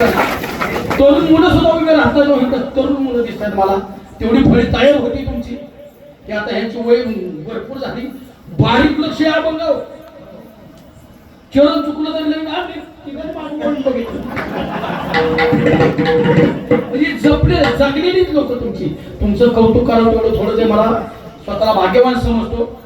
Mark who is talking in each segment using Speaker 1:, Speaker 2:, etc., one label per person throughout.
Speaker 1: तरुण मुलं सुद्धा उभे राहतात हो इथं. तरुण मुलं दिसतात मला. तेवढी फळी तयार होती तुमची. की आता ह्यांची वय भरपूर झाली. बारीक लक्ष या बघाव चरण चुकलं तरी लगेच बघितलं. म्हणजे जपले जगलेलीच लोक तुमची. तुमचं कौतुक करावं तेवढं थोडं ते मला स्वतःला भाग्यवान समजतो.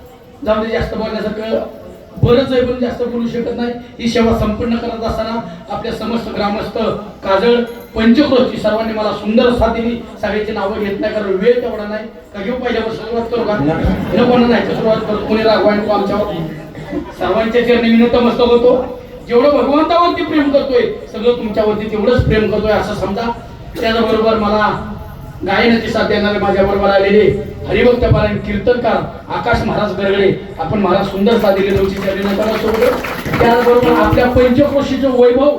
Speaker 1: जाऊन जास्त बोलण्यासारखं बरंच आहे पण जास्त बोलू शकत नाही. ही सेवा संपन्न करत असताना आपल्या समस्त ग्रामस्थ काजळ पंचक्रोशची सर्वांनी मला सुंदर साथ दिली. सगळ्याची नावं घेत नाही कारण वेळ तेवढा नाही. का घेऊ पहिल्यावर सुरुवात करू का? नको नाही सुरुवात करू. कोणी रागवाय को आमच्यावर. सर्वांच्या चरणी विनंत मस्त होतो. जेवढं भगवंतावरती प्रेम करतोय सगळं तुमच्यावरती तेवढंच प्रेम करतोय असं समजा. त्याचबरोबर मला गायनाची साथ देणारे माझ्या बरोबर आलेले हरिभक्त पारायण कीर्तनकार आकाश महाराज गरगडे आपण महाराज सुंदर साथ दिले त्याचबरोबर आपल्या पंचक्रोशीचं वैभव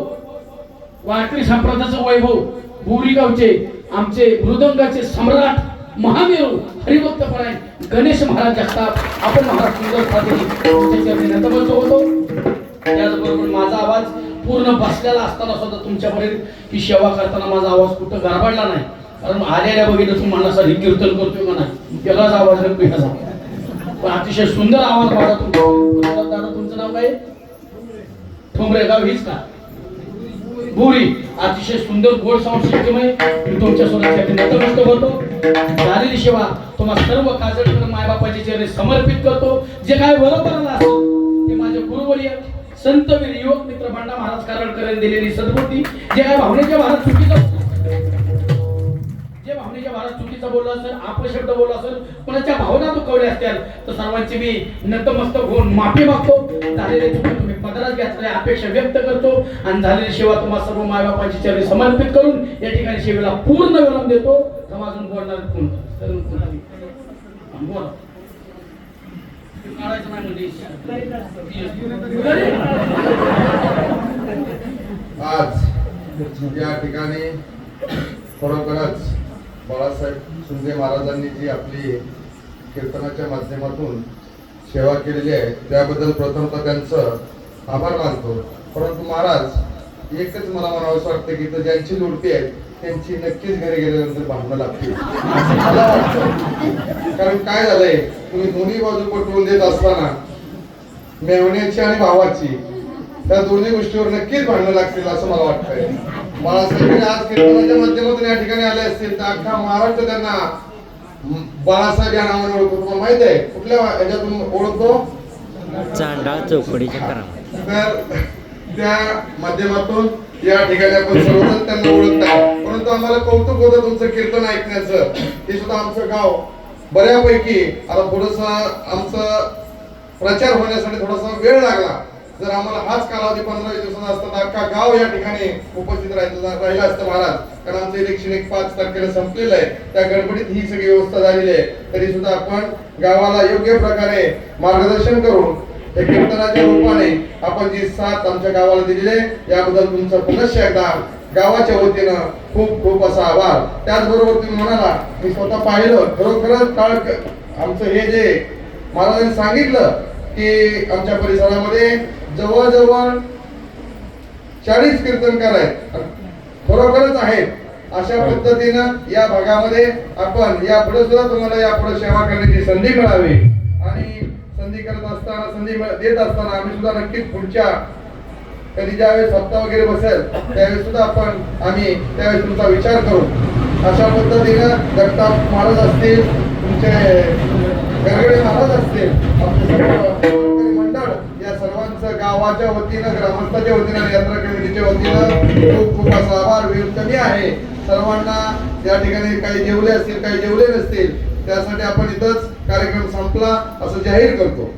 Speaker 1: वारकरी संप्रदायाचं वैभव बोरीगावचे आमचे मृदंगाचे सम्राट महामेरू हरिभक्त पारायण गणेश महाराज जगताप आपण महाराज सुंदर साथ दिली होतो त्याचबरोबर माझा आवाज पूर्ण बसलेला असताना सुद्धा तुमच्यापर्यंत ही सेवा करताना माझा आवाज कुठं गारबडला नाही. कारण आलेल्या बघितलं तुम्हाला असं हे कीर्तन करतोय का नाही त्यालाच आवाज नको ह्याचा पण अतिशय सुंदर आवाज माझा तुमचा दादा तुमचं नाव काय? ठोंबरे गाव हीच का? भुरी अतिशय सुंदर गोड साऊंड सिस्टम आहे. मी तुमच्यासोबत नतमस्त करतो झालेली सेवा तुम्हाला सर्व काजळकर मायबापाचे चेहरे समर्पित करतो. जे काय बरोबर असेल ते माझे गुरुवर्य संतवीर युवक मित्र भांडा महाराज कारळकर यांनी दिलेली सद्बुद्धी. जे काय भावनेच्या भारत चुकीचं चुकीचं बोललो असेल अपशब्द बोलला असेल कोणाच्या भावना दुखवल्या असतील तर सर्वांची मी नतमस्तक होऊन माफी मागतो. झालेले चुकी तुम्ही पदरात घेतल्या अपेक्षा व्यक्त करतो आणि झालेली सेवा तुम्हाला सर्व मायबापाची चरणी समर्पित करून या ठिकाणी सेवेला पूर्ण विराम देतो. समाजून बोलणार कोण? बोला काढायचं नाही म्हणजे.
Speaker 2: आज या ठिकाणी खरोखरच बाळासाहेब शिंदे महाराजांनी जी आपली कीर्तनाच्या माध्यमातून सेवा केलेली आहे त्याबद्दल प्रथमतः त्यांचं आभार मानतो. परंतु महाराज एकच मला म्हणावंसं वाटतं की तर ज्यांची लुडती आहे त्यांची नक्कीच घरी गेल्यानंतर भांडणं लागतील. असं मला वाटतं. कारण काय झालंय तुम्ही दोन्ही बाजू पटवून देत असताना मेवण्याची आणि भावाची त्या दोन्ही गोष्टीवर नक्कीच भांडणं लागतील असं मला वाटतंय. बाळासाहेब आज कीर्तनाच्या माध्यमातून या ठिकाणी आले असतील तर अख्खा महाराष्ट्र त्यांना बाळासाहेब या नावाने ओळखतो. तुम्हाला माहीत आहे कुठल्या ह्याच्यातून ओळखतो?
Speaker 3: चांडा चौकडीच्या
Speaker 2: तर त्या माध्यमातून या ठिकाणी आपण सर्वजण त्यांना ओळखतात. परंतु आम्हाला कौतुक होतं तुमचं कीर्तन ऐकण्याचं. हे सुद्धा आमचं गाव बऱ्यापैकी आता थोडस आमचं प्रचार होण्यासाठी थोडासा वेळ लागला. जर आम्हाला हाच कालावधी पंधरा दिवसाचा असता अख्खा गाव या ठिकाणी उपस्थित राहायचं राहिलं असतं महाराज. कारण आमचं इलेक्शन एक पाच तारखेला संपलेलं आहे. त्या गडबडीत ही सगळी व्यवस्था झालेली आहे. तरी सुद्धा आपण गावाला योग्य प्रकारे मार्गदर्शन करून हे कीर्तनाच्या रूपाने आपण जी साथ आमच्या गावाला दिलेली आहे याबद्दल तुमचं पुनश्च एकदा गावाच्या वतीनं खूप खूप असा आभार. त्याचबरोबर तुम्ही म्हणाला मी स्वतः पाहिलं खरोखरच काळ आमचं हे जे महाराजांनी सांगितलं की आमच्या परिसरामध्ये जवळजवळ चाळीस कीर्तनकार आहेत. खरोखरच आहेत. अशा पद्धतीनं या भागामध्ये आपण या पुढे सुद्धा तुम्हाला या पुढे सेवा करण्याची संधी मिळावी. आणि संधी करत असताना संधी देत असताना आम्ही सुद्धा नक्कीच पुढच्या कधी ज्यावेळेस हप्ता वगैरे बसेल त्यावेळेस सुद्धा आपण आम्ही त्यावेळेस तुमचा विचार करू. अशा पद्धतीनं जगताप महाराज असतील तुमचे गरगडे महाराज असतील गावाच्या वतीनं ग्रामस्थाच्या वतीनं यात्रा कमिटीच्या वतीनं खूप खूप असा आभार वेळ कमी आहे. सर्वांना या ठिकाणी काही जेवले असतील काही जेवले नसतील त्यासाठी आपण इथंच कार्यक्रम संपला असं जाहीर करतो.